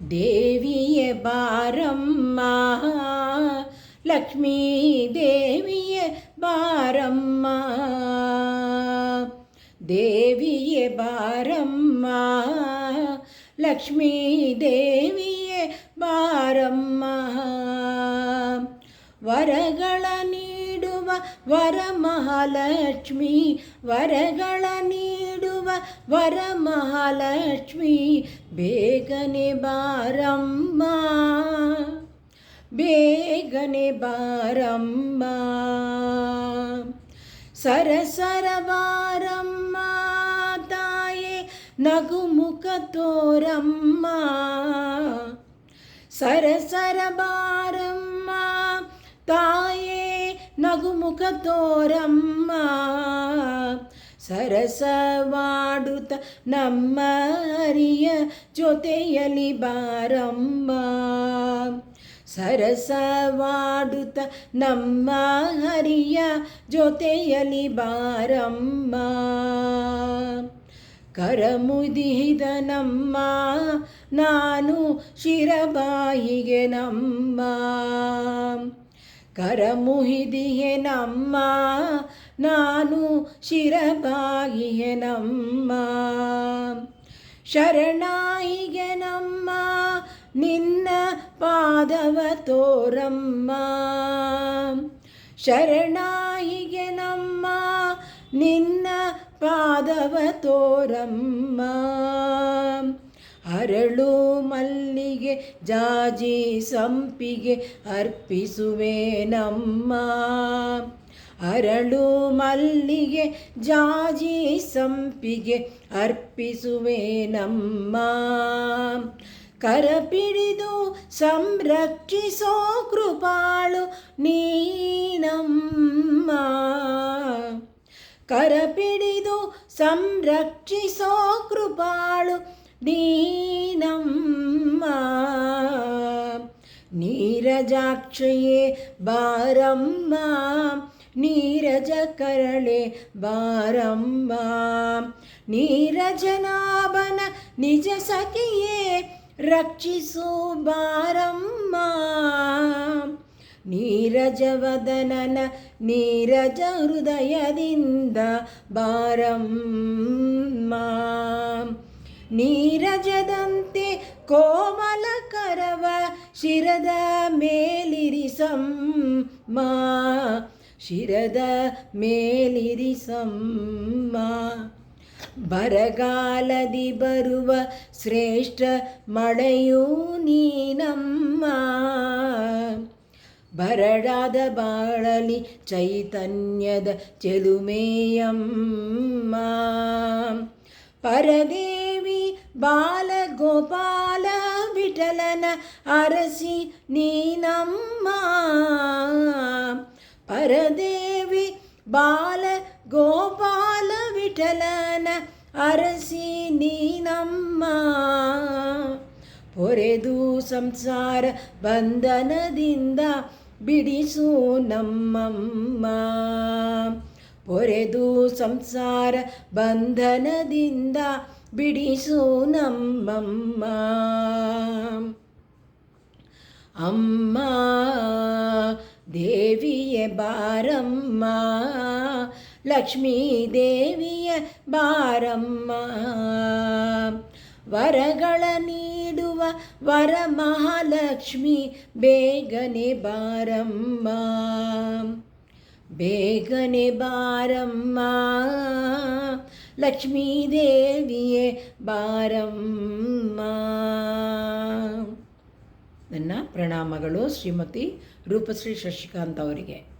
ದೇವಿಯ ಬಾರಮ್ಮ ಲಕ್ಷ್ಮೀ ದೇವಿಯ ಬಾರಮ್ಮ ದೇವಿಯ ಬಾರಮ್ಮ ಲಕ್ಷ್ಮೀ ದೇವಿಯ ಬಾರಮ್ಮ ವರಗಳ ನೀಡುವ ವರಮಹಾಲಕ್ಷ್ಮಿ ವರಗಳ ನೀಡುವ ವರಮಹಾಲಕ್ಷ್ಮಿ ಬೇಗನೆ ಬಾರಮ್ಮ ಬೇಗನೆ ಬಾರಮ್ಮ ಸರಸರ ಬಾರಮ್ಮ ತಾಯೆ ನಗುಮುಖ ತೋರಮ್ಮ ಸರಸರ ಬಾರಮ್ಮ ತಾಯೇ ನಗುಮುಖ ತೋರಮ್ಮ ಸರಸವಾಡುತ್ತ ನಮ್ಮ ಜೊತೆಯಲಿ ಬಾರಮ್ಮ. ಸರಸವಾಡುತ್ತ ನಮ್ಮ ಹರಿಯ ಜೊತೆಯಲಿ ಬಾರಮ್ಮ. ಕರಮುದಿದ ನಮ್ಮ, ನಾನು ಶಿರಬಾಯಿಗೆ ನಮ್ಮ. ಕರಮುಹಿದಿಯೆ ನಮ್ಮ, ನಾನು ಶಿರಬಾಯಿಗೆ ನಮ್ಮ. ಶರಣಾಯಿಗೆ ನಮ್ಮ, ನಿನ್ನ ಪಾದವ ತೋರಮ್ಮ. ಶರಣಾಯಿಗೆ ನಮ್ಮ, ನಿನ್ನ ಪಾದವ ತೋರಮ್ಮ. ಅರಳು ಮಲ್ಲಿಗೆ ಜಾಜಿ ಸಂಪಿಗೆ ಅರ್ಪಿಸುವೆ ನಮ್ಮ. ಅರಳು ಮಲ್ಲಿಗೆ, ಜಾಜಿ ಸಂಪಿಗೆ ಅರ್ಪಿಸುವೆ ನಮ್ಮ. ಕರಪಿಡಿದು ಸಂರಕ್ಷಿಸೋ ಕೃಪಾಳು ನೀನಮ್ಮ ಕರಪಿಡಿದು ಸಂರಕ್ಷಿಸೋ ಕೃಪಾಳು ನೀನಮ್ಮ, ನೀರಜಾಕ್ಷಯೇ ಬಾರಮ್ಮ, ನೀರಜ ಕರಳೆ ಬಾರಮ್ಮ, ನೀರಜನಾಭನ ನಿಜ ಸಖಿಯೇ ರಕ್ಷಿಸು ಬಾರಮ್ಮ ನೀರಜವದನನ ನೀರಜ ಹೃದಯದಿಂದ ಬಾರಮ್ಮ. ನೀರಜದಂತೆ ಕೋಮಲ ಕರವ ಶಿರದ ಮೇಲಿರಿಸಮ್ಮ ಶಿರದ ಮೇಲಿರಿಸಮ್ಮ ಬರಗಾಲದಿ ಬರುವ ಶ್ರೇಷ್ಠ ಮಳೆಯೂ ನೀನಮ್ಮ. ಬರಡಾದ ಬಾಳಲಿ ಚೈತನ್ಯದ ಚೆಲುಮೆಯಮ್ಮ. ಪರದೇವಿ ಬಾಲಗೋಪಾಲ ವಿಠಲನ ಅರಸಿ ನೀನಮ್ಮ ಪರದೇವಿ ಬಾಲ ಗೋಪಾಲ ವಿಠಲನ ಅರಸಿ ನೀನಮ್ಮ ಪೊರೆದು ಸಂಸಾರ ಬಂಧನದಿಂದ ಬಿಡಿಸು ನಮ್ಮಮ್ಮ. ಪೊರೆದು ಸಂಸಾರ ಬಂಧನದಿಂದ ಬಿಡಿಸು ನಮ್ಮಮ್ಮ. ಅಮ್ಮ, ದೇವಿಯ ಬಾರಮ್ಮ ಲಕ್ಷ್ಮೀ ದೇವಿಯ ಬಾರಮ್ಮ ವರಗಳ ನೀಡುವ ವರ ಮಹಾಲಕ್ಷ್ಮಿ ಬೇಗನೆ ಬಾರಮ್ಮ. ಬೇಗನೆ ಬಾರಮ್ಮ. ಲಕ್ಷ್ಮೀದೇವಿಯೇ ಬಾರಮ್ಮ. ನನ್ನ ಪ್ರಣಾಮಗಳು ಶ್ರೀಮತಿ ರೂಪಶ್ರೀ ಶಶಿಕಾಂತ್ ಅವರಿಗೆ.